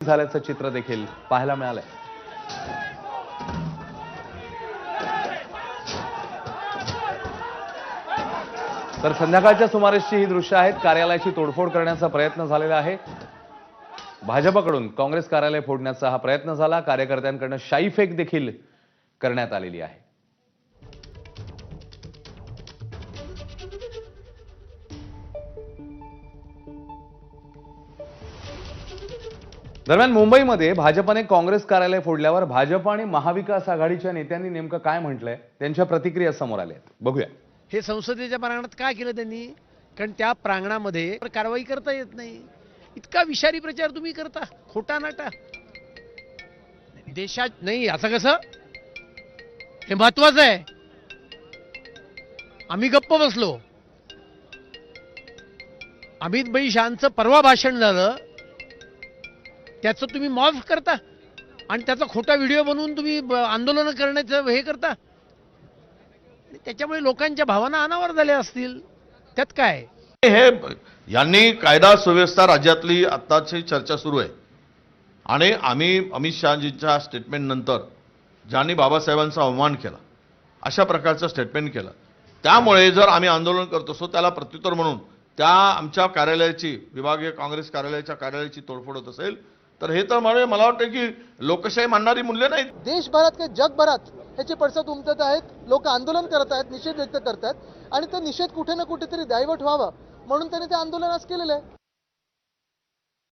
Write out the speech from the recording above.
झाल्याचं चित्र देखील पाहायला मिळालंय. तर संध्याकाळच्या सुमारेसची ही दृश्य आहेत. कार्यालयाची तोडफोड करण्याचा प्रयत्न झालेला आहे. भाजपकडून काँग्रेस कार्यालय फोडण्याचा हा प्रयत्न झाला. कार्यकर्त्यांकडनं शाईफेक देखील करण्यात आलेली आहे. दरम्यान मुंबईमध्ये भाजपने काँग्रेस कार्यालय फोडल्यावर भाजप आणि महाविकास आघाडीच्या नेत्यांनी नेमकं काय म्हटलंय? त्यांच्या प्रतिक्रिया समोर आल्या बघूया. हे संसदेच्या प्रांगणात काय केलं त्यांनी? कारण त्या प्रांगणामध्ये कारवाई करता येत नाही. इतका विषारी प्रचार तुम्ही करता. खोटा नाटा. देशात नाही असं कसं? हे महत्वाचं आहे. आम्ही गप्प बसलो. अमित भाई शहाचं परवा भाषण झालं. त्याचं तुम्ही मॉफ करता. आणि त्याचा खोटा व्हिडिओ बनवून तुम्ही आंदोलनं करण्याचं हे करता. त्याच्यामुळे लोकांच्या भावना अनावर झाल्या असतील. त्यात काय? हे यांनी कायदा सुव्यवस्था राज्यातली आत्ताची चर्चा सुरू आहे. आणि आम्ही अमित शहाजींच्या स्टेटमेंटनंतर ज्यांनी बाबासाहेबांचा अवमान केला अशा प्रकारचं स्टेटमेंट केलं. त्यामुळे जर आम्ही आंदोलन करत असो त्याला प्रत्युत्तर म्हणून त्या आमच्या कार्यालयाची विभागीय काँग्रेस कार्यालयाच्या कार्यालयाची तोडफोड होत असेल तर हे तर म्हणजे मला वाटतं की लोकशाही मानणारी मूल्य नाही देशभरात काही जगभरात ह्याचे पडसाद उमटत आहेत लोक आंदोलन करत आहेत निषेध व्यक्त करत आहेत आणि तो निषेध कुठे ना कुठेतरी डायव्हर्ट व्हावा म्हणून त्यांनी ते आंदोलन आज केलेलं आहे.